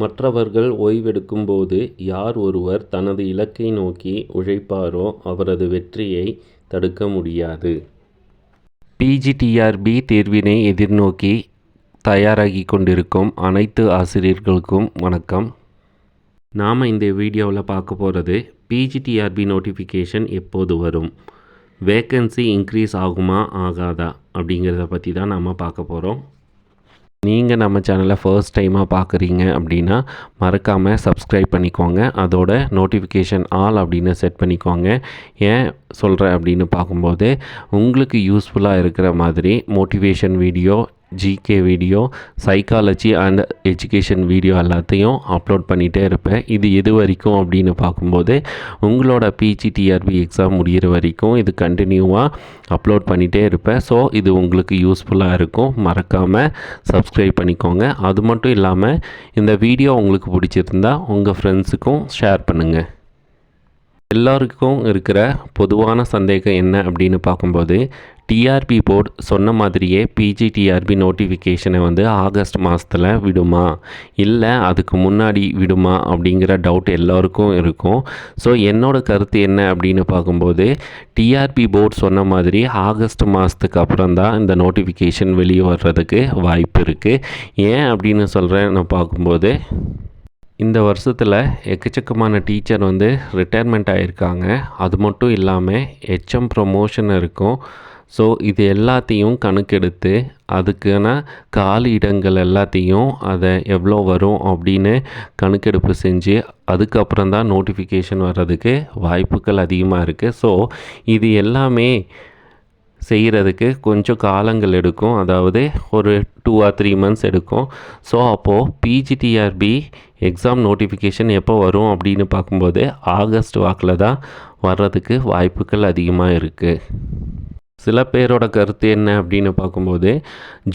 மற்றவர்கள் ஓய்வெடுக்கும்போது யார் ஒருவர் தனது இலக்கை நோக்கி உழைப்பாரோ அவரது வெற்றியை தடுக்க முடியாது. பிஜிடிஆர்பி தேர்வினை எதிர்நோக்கி தயாராகி கொண்டிருக்கும் அனைத்து ஆசிரியர்களுக்கும் வணக்கம். நாம் இந்த வீடியோவில் பார்க்க போகிறது பிஜிடிஆர்பி நோட்டிஃபிகேஷன் எப்போது வரும்? வேக்கன்சி இன்க்ரீஸ் ஆகுமா ஆகாதா அப்படிங்கிறத பற்றி தான் நாம் பார்க்க போகிறோம் நீங்கள் நம்ம சேனலை ஃபர்ஸ்ட் டைமாக பார்க்குறீங்க அப்படின்னா மறக்காமல் சப்ஸ்கிரைப் பண்ணிக்கோங்க. அதோட நோட்டிஃபிகேஷன் ஆல் அப்படின்னு செட் பண்ணிக்கோங்க. ஏன் சொல்கிறேன் அப்படின்னு பார்க்கும்போது உங்களுக்கு யூஸ்ஃபுல்லாக இருக்கிற மாதிரி motivation video GK video psychology and education video எல்லாத்தையும் அப்லோட் பண்ணிகிட்டே இருப்பேன். இது எது வரைக்கும் அப்படின்னு பார்க்கும்போது உங்களோட பிஜிடிஆர்பி எக்ஸாம் முடிகிற வரைக்கும் இது கண்டினியூவாக அப்லோட் பண்ணிகிட்டே இருப்பேன். ஸோ இது உங்களுக்கு யூஸ்ஃபுல்லாக இருக்கும். மறக்காமல் சப்ஸ்கிரைப் பண்ணிக்கோங்க. அது மட்டும் இல்லாமல் இந்த வீடியோ உங்களுக்கு பிடிச்சிருந்தா உங்கள் ஃப்ரெண்ட்ஸுக்கும் ஷேர் பண்ணுங்கள் எல்லாருக்கும் இருக்கிற பொதுவான சந்தேகம் என்ன அப்படின்னு பார்க்கும்போது டிஆர்பி போர்டு சொன்ன மாதிரியே பிஜிடிஆர்பி நோட்டிஃபிகேஷனை வந்து ஆகஸ்ட் மாதத்தில் விடுமா? இல்லை அதுக்கு முன்னாடி விடுமா? அப்படிங்கிற டவுட் எல்லோருக்கும் இருக்கும். ஸோ என்னோடய கருத்து என்ன அப்படின்னு பார்க்கும்போது டிஆர்பி போர்டு சொன்ன மாதிரி ஆகஸ்ட் மாதத்துக்கு அப்புறம் தான் இந்த நோட்டிஃபிகேஷன் வெளியே வர்றதுக்கு வாய்ப்பு இருக்குது ஏன் அப்படின்னு சொல்கிறேன் நான் பார்க்கும்போது இந்த வருஷத்தில் எக்கச்சக்கமான டீச்சர் வந்து ரிட்டையர்மெண்ட் ஆகியிருக்காங்க அது மட்டும் இல்லாமல் ஹெச்எம் ப்ரொமோஷன் இருக்கும். ஸோ இது எல்லாத்தையும் கணக்கெடுத்து அதுக்கான காலி இடங்கள் எல்லாத்தையும் அதை எவ்வளோ வரும் அப்படின்னு கணக்கெடுப்பு செஞ்சு அதுக்கப்புறம் தான் நோட்டிஃபிகேஷன் வர்றதுக்கு வாய்ப்புகள் அதிகமாக இருக்குது. ஸோ இது எல்லாமே செய்கிறதுக்கு கொஞ்சம் காலங்கள் எடுக்கும். அதாவது ஒரு டூ ஆர் த்ரீ மந்த்ஸ் எடுக்கும். ஸோ அப்போது பிஜிடிஆர்பி எக்ஸாம் நோட்டிஃபிகேஷன் எப்போ வரும் அப்படின்னு பார்க்கும்போது ஆகஸ்ட் வாக்கில் தான் வர்றதுக்கு வாய்ப்புகள் அதிகமாக இருக்குது. சில பேரோட கருத்து என்ன அப்படின்னு பார்க்கும்போது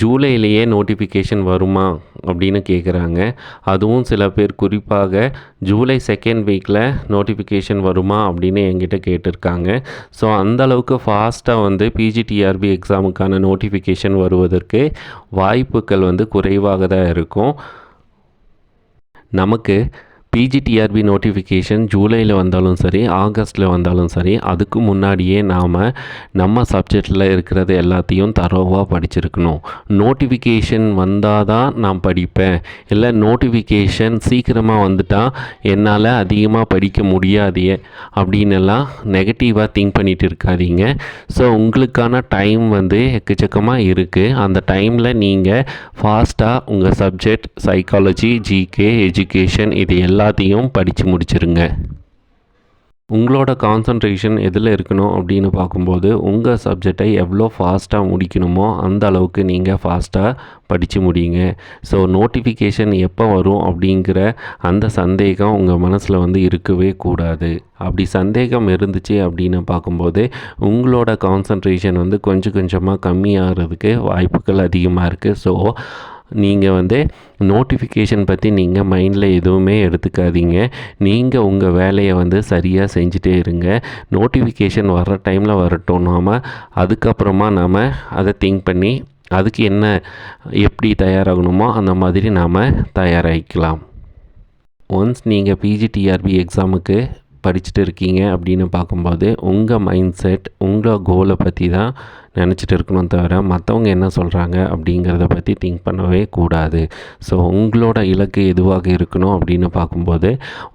ஜூலையிலேயே நோட்டிஃபிகேஷன் வருமா அப்படின்னு கேட்குறாங்க அதுவும் சில பேர் குறிப்பாக ஜூலை செகண்ட் வீக்கில் நோட்டிஃபிகேஷன் வருமா அப்படின்னு என்கிட்ட கேட்டிருக்காங்க. ஸோ அந்தளவுக்கு ஃபாஸ்ட்டாக வந்து பிஜிடிஆர்பி எக்ஸாமுக்கான நோட்டிஃபிகேஷன் வருவதற்கு வாய்ப்புகள் வந்து குறைவாக தான் இருக்கும். நமக்கு பிஜிடிஆர்பி நோட்டிஃபிகேஷன் ஜூலையில் வந்தாலும் சரி ஆகஸ்ட்டில் வந்தாலும் சரி அதுக்கு முன்னாடியே நாம் நம்ம சப்ஜெக்டில் இருக்கிறது எல்லாத்தையும் தரோவாக படிச்சிருக்கணும். நோட்டிஃபிகேஷன் வந்தால் தான் நான் படிப்பேன். இல்லை நோட்டிஃபிகேஷன் சீக்கிரமாக வந்துட்டால் என்னால் அதிகமாக படிக்க முடியாதே அப்படின்னு எல்லாம் நெகட்டிவாக திங்க் பண்ணிகிட்டு இருக்காதீங்க. ஸோ உங்களுக்கான டைம் வந்து எக்கச்சக்கமாக இருக்குது அந்த டைமில் நீங்கள் ஃபாஸ்ட்டாக உங்கள் சப்ஜெக்ட் சைக்காலஜி ஜிகே எஜுகேஷன் இது எல்லாம் எல்லாத்தையும் படித்து முடிச்சிருங்க. உங்களோட கான்சன்ட்ரேஷன் எதில் இருக்கணும் அப்படின்னு பார்க்கும்போது உங்கள் சப்ஜெக்டை எவ்வளோ ஃபாஸ்ட்டாக முடிக்கணுமோ அந்த அளவுக்கு நீங்கள் ஃபாஸ்ட்டாக படித்து முடியுங்க. ஸோ நோட்டிஃபிகேஷன் எப்போ வரும் அப்படிங்கிற அந்த சந்தேகம் உங்கள் மனசில் வந்து இருக்கவே கூடாது. அப்படி சந்தேகம் இருந்துச்சு அப்படின்னு பார்க்கும்போது உங்களோட கான்சன்ட்ரேஷன் வந்து கொஞ்சம் கொஞ்சமாக கம்மியாகிறதுக்கு வாய்ப்புகள் அதிகமாக இருக்குது ஸோ நீங்கள் வந்து நோட்டிஃபிகேஷன் பற்றி நீங்கள் மைண்டில் எதுவுமே எடுத்துக்காதீங்க. நீங்கள் உங்கள் வேலையை வந்து சரியாக செஞ்சுட்டே இருங்க. நோட்டிஃபிகேஷன் வர்ற டைமில் வரட்டும். நாம் அதுக்கப்புறமா நாம் அதை திங்க் பண்ணி அதுக்கு என்ன எப்படி தயாராகணுமோ அந்த மாதிரி நாம் தயாராகிக்கலாம். ஒன்ஸ் நீங்கள் பிஜிடிஆர்பி எக்ஸாமுக்கு படிச்சுட்டு இருக்கீங்க அப்படின்னு பார்க்கும்போது உங்கள் மைண்ட் செட் உங்கள் கோலை பற்றி தான் நினச்சிட்டு இருக்கணும் தவிர மற்றவங்க என்ன சொல்கிறாங்க அப்படிங்கிறத பற்றி திங்க் பண்ணவே கூடாது. ஸோ உங்களோட இலக்கு எதுவாக இருக்கணும் அப்படின்னு பார்க்கும்போது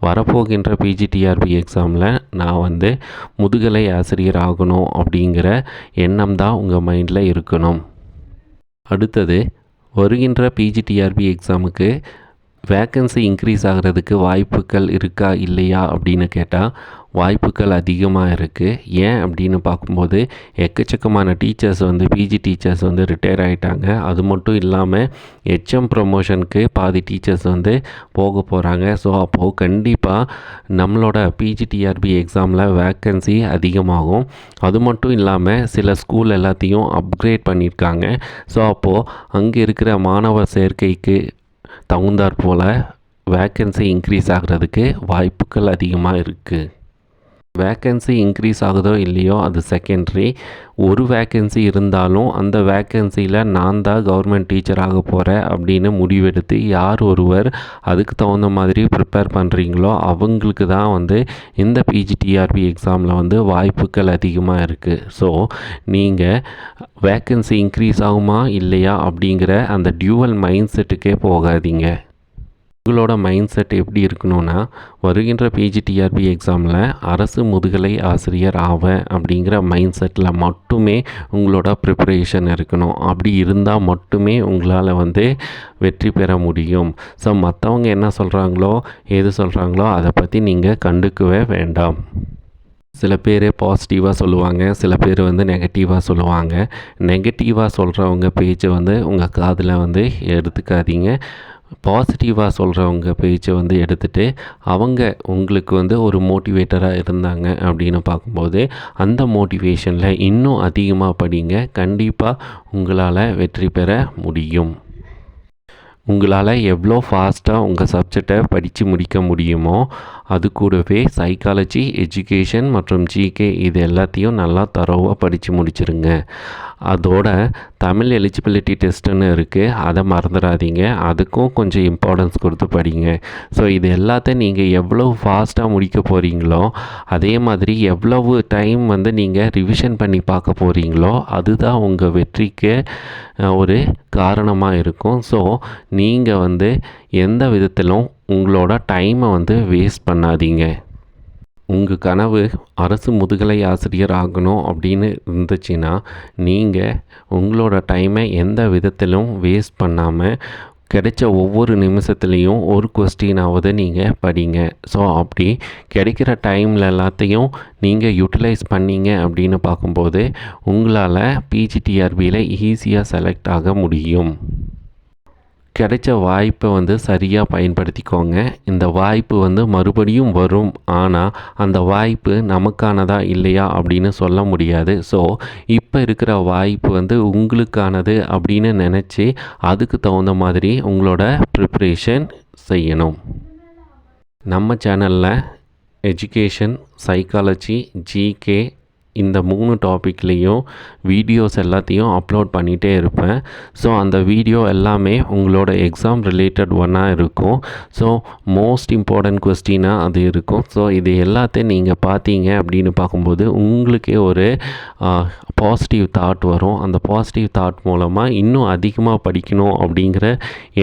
வரப்போகின்ற பிஜிடிஆர்பி எக்ஸாமில் நான் வந்து முதுகலை ஆசிரியர் ஆகணும் அப்படிங்கிற எண்ணம் தான் உங்கள் மைண்டில் இருக்கணும். அடுத்தது வருகின்ற பிஜிடிஆர்பி எக்ஸாமுக்கு வேக்கன்சி இன்க்ரீஸ் ஆகிறதுக்கு வாய்ப்புகள் இருக்கா இல்லையா அப்படின்னு கேட்டால் வாய்ப்புகள் அதிகமாக இருக்குது ஏன் அப்படின்னு பார்க்கும்போது எக்கச்சக்கமான டீச்சர்ஸ் வந்து பிஜி டீச்சர்ஸ் வந்து ரிட்டையர் ஆகிட்டாங்க அது மட்டும் இல்லாமல் ஹெச்எம் ப்ரொமோஷனுக்கு பாதி டீச்சர்ஸ் வந்து போக போகிறாங்க ஸோ அப்போது கண்டிப்பாக நம்மளோட பிஜிடிஆர்பி எக்ஸாமில் வேக்கன்சி அதிகமாகும். அது மட்டும் இல்லாமல் சில ஸ்கூல் எல்லாத்தையும் அப்கிரேட் பண்ணியிருக்காங்க. ஸோ அப்போது அங்கே இருக்கிற மாணவர் சேர்க்கைக்கு தகுந்தாற் போல் வேக்கன்சி இன்க்ரீஸ் ஆகிறதுக்கு வாய்ப்புகள் அதிகமாக இருக்குது வேக்கன்சி இன்க்ரீஸ் ஆகுதோ இல்லையோ அது செகண்ட்ரி ஒரு வேக்கன்சி இருந்தாலும் அந்த வேக்கன்சியில் நான் தான் கவர்மெண்ட் டீச்சர் ஆக போகிறேன் அப்படின்னு முடிவெடுத்து யார் ஒருவர் அதுக்கு தகுந்த மாதிரி ப்ரிப்பேர் பண்ணுறீங்களோ அவங்களுக்கு தான் வந்து இந்த பிஜிடிஆர்பி எக்ஸாமில் வந்து வாய்ப்புகள் அதிகமாக இருக்குது ஸோ நீங்கள் வேக்கன்சி இன்க்ரீஸ் ஆகுமா இல்லையா அப்படிங்கிற அந்த டியூவல் மைண்ட் செட்டுக்கே போகாதீங்க. உங்களோட மைண்ட் செட் எப்படி இருக்கணும்னா வருகின்ற பிஜிடிஆர்பி எக்ஸாமில் அரசு முதுகலை ஆசிரியர் ஆவேன் அப்படிங்கிற மைண்ட் செட்டில் மட்டுமே உங்களோட ப்ரிப்பரேஷன் இருக்கணும். அப்படி இருந்தால் மட்டுமே உங்களால் வந்து வெற்றி பெற முடியும். ஸோ மற்றவங்க என்ன சொல்கிறாங்களோ எது சொல்கிறாங்களோ அதை பற்றி நீங்கள் கண்டுக்கவே வேண்டாம். சில பேர் பாசிட்டிவாக சொல்லுவாங்க சில பேர் வந்து நெகட்டிவாக சொல்லுவாங்க. நெகட்டிவாக சொல்கிறவங்க பேச்சை வந்து உங்கள் காதில் வந்து எடுத்துக்காதீங்க. பாசிட்டிவாக சொல்கிறவங்க பேச்சை வந்து எடுத்துகிட்டு அவங்க உங்களுக்கு வந்து ஒரு மோட்டிவேட்டராக இருந்தாங்க அப்படின்னு பார்க்கும்போது அந்த மோட்டிவேஷனில் இன்னும் அதிகமாக படிங்க. கண்டிப்பாக உங்களால் வெற்றி பெற முடியும். உங்களால் எவ்வளோ ஃபாஸ்ட்டாக உங்கள் சப்ஜெக்டை படித்து முடிக்க முடியுமோ அது கூடவே சைக்காலஜி எஜுகேஷன் மற்றும் ஜிகே இது எல்லாத்தையும் நல்லா தரோவாக படித்து முடிச்சிருங்க. அதோட தமிழ் எலிஜிபிலிட்டி டெஸ்ட்டுன்னு இருக்குது அதை மறந்துடாதீங்க. அதுக்கும் கொஞ்சம் இம்பார்ட்டன்ஸ் கொடுத்து படிங்க. ஸோ இது எல்லாத்தையும் நீங்கள் எவ்வளோ ஃபாஸ்ட்டாக முடிக்க போகிறீங்களோ அதே மாதிரி எவ்வளவு டைம் வந்து நீங்கள் ரிவிஷன் பண்ணி பார்க்க போகிறீங்களோ அதுதான் உங்கள் வெற்றிக்கு ஒரு காரணமாக இருக்கும். ஸோ நீங்கள் வந்து எந்த விதத்திலும் உங்களோட டைமை வந்து வேஸ்ட் பண்ணாதீங்க. உங்கள் கனவு அரசு முதுகலை ஆசிரியர் ஆகணும் அப்படின்னு இருந்துச்சுன்னா நீங்கள் உங்களோட டைமை எந்த விதத்திலும் வேஸ்ட் பண்ணாமல் கிடைச்ச ஒவ்வொரு நிமிஷத்துலேயும் ஒரு கொஸ்டினாவது நீங்கள் படிங்க. ஸோ அப்படி கிடைக்கிற டைமில் எல்லாத்தையும் நீங்கள் யூட்டிலைஸ் பண்ணீங்க அப்படின்னு பார்க்கும்போது உங்களால் பிஜிடிஆர்பியில் ஈஸியாக செலக்ட் ஆக முடியும். கிடைச்ச வாய்ப்பை வந்து சரியாக பயன்படுத்திக்கோங்க. இந்த வாய்ப்பு வந்து மறுபடியும் வரும். ஆனால் அந்த வாய்ப்பு நமக்கானதா இல்லையா அப்படின்னு சொல்ல முடியாது. ஸோ இப்போ இருக்கிற வாய்ப்பு வந்து உங்களுக்கானது அப்படின்னு நினச்சி அதுக்கு தகுந்த மாதிரி உங்களோட ப்ரிப்ரேஷன் செய்யணும். நம்ம சேனலில் எஜுகேஷன் சைக்காலஜி ஜிகே இந்த மூணு டாப்பிக்லேயும் வீடியோஸ் எல்லாத்தையும் அப்லோட் பண்ணிகிட்டே இருப்பேன். ஸோ அந்த வீடியோ எல்லாமே உங்களோட எக்ஸாம் ரிலேட்டட் ஒன்னாக இருக்கும். ஸோ மோஸ்ட் இம்பார்ட்டண்ட் கொஸ்டினாக அது இருக்கும். ஸோ இது எல்லாத்தையும் நீங்கள் பார்த்தீங்க அப்படின்னு பார்க்கும்போது உங்களுக்கே ஒரு பாசிட்டிவ் தாட் வரும். அந்த பாசிட்டிவ் தாட் மூலமாக இன்னும் அதிகமாக படிக்கணும் அப்படிங்கிற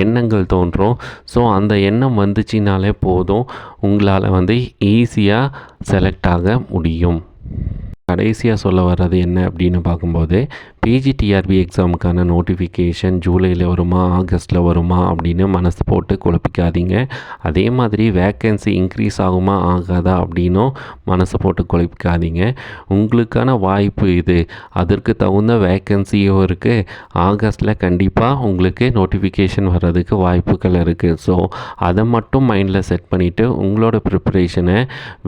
எண்ணங்கள் தோன்றும். ஸோ அந்த எண்ணம் வந்துச்சுனாலே போதும் உங்களால் வந்து ஈஸியாக செலக்ட் ஆக முடியும். கடைசியாக சொல்ல வர்றது என்ன அப்படின்னு பார்க்கும்போது பிஜிடிஆர்பி எக்ஸாமுக்கான நோட்டிஃபிகேஷன் ஜூலையில் வருமா ஆகஸ்ட்டில் வருமா அப்படின்னு மனசு போட்டு குழப்பிக்காதீங்க. அதே மாதிரி வேக்கன்சி இன்க்ரீஸ் ஆகுமா ஆகாதா அப்படின்னும் மனசு போட்டு குழப்பிக்காதீங்க. உங்களுக்கான வாய்ப்பு இது. அதற்கு தகுந்த வேக்கன்சியும் இருக்குது ஆகஸ்ட்டில் கண்டிப்பாக உங்களுக்கு நோட்டிஃபிகேஷன் வர்றதுக்கு வாய்ப்புகள் இருக்குது ஸோ அதை மட்டும் மைண்டில் செட் பண்ணிவிட்டு உங்களோட ப்ரிப்பரேஷனை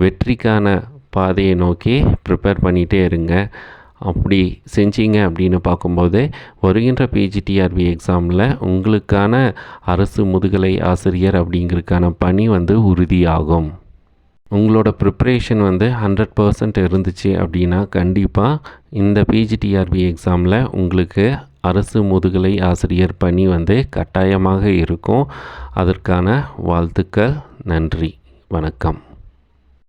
வெற்றிக்கான பாதையை நோக்கி ப்ரிப்பேர் பண்ணிகிட்டே இருங்க. அப்படி செஞ்சீங்க அப்படின்னு பார்க்கும்போது வருகின்ற பிஜிடிஆர்பி எக்ஸாமில் உங்களுக்கான அரசு முதுகலை ஆசிரியர் அப்படிங்கிறதுக்கான பணி வந்து உறுதியாகும். உங்களோட ப்ரிப்ரேஷன் வந்து ஹண்ட்ரட் பர்சன்ட் இருந்துச்சு அப்படின்னா கண்டிப்பாக இந்த பிஜிடிஆர்பி எக்ஸாமில் உங்களுக்கு அரசு முதுகலை ஆசிரியர் பணி வந்து கட்டாயமாக இருக்கும். அதற்கான வாழ்த்துக்கள் நன்றி வணக்கம்.